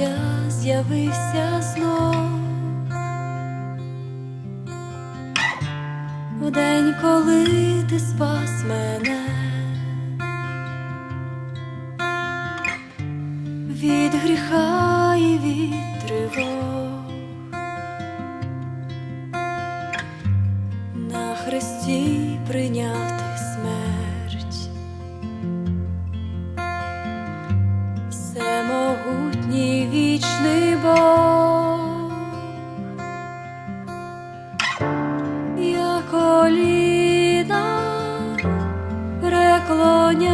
я з'явився знов у день, коли ти спас мене від гріха і від тривог. коліна преклоняю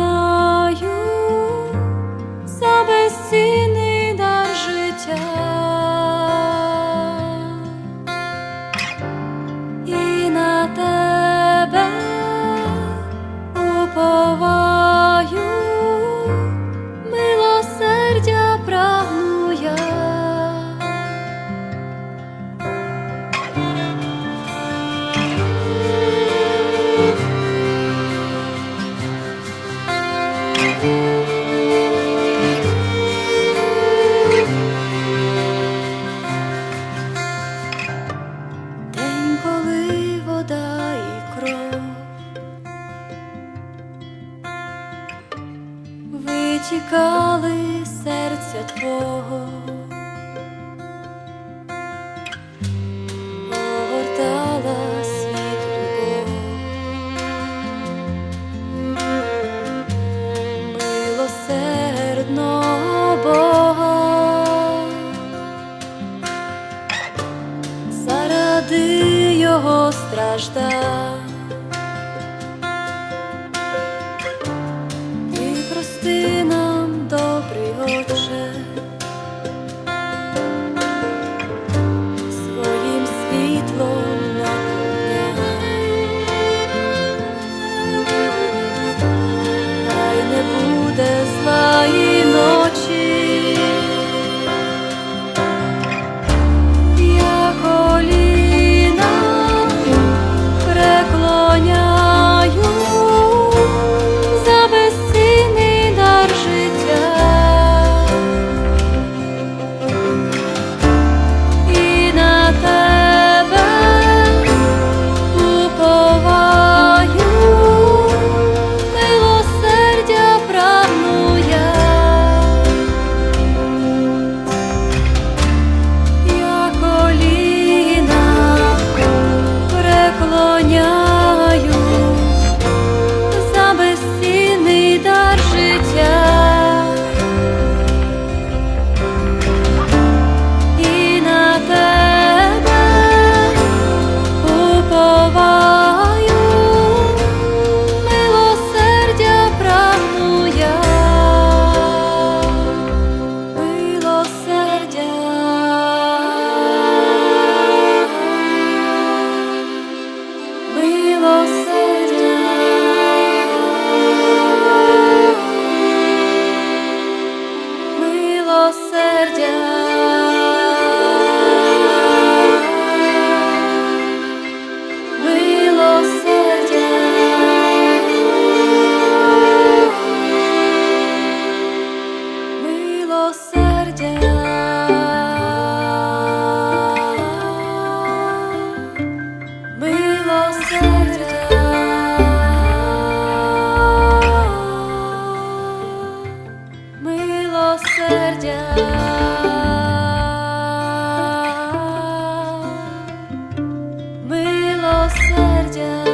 за безцінний дар життя. тікали серця твого, огортала світ любов, Бога, заради його страждань. still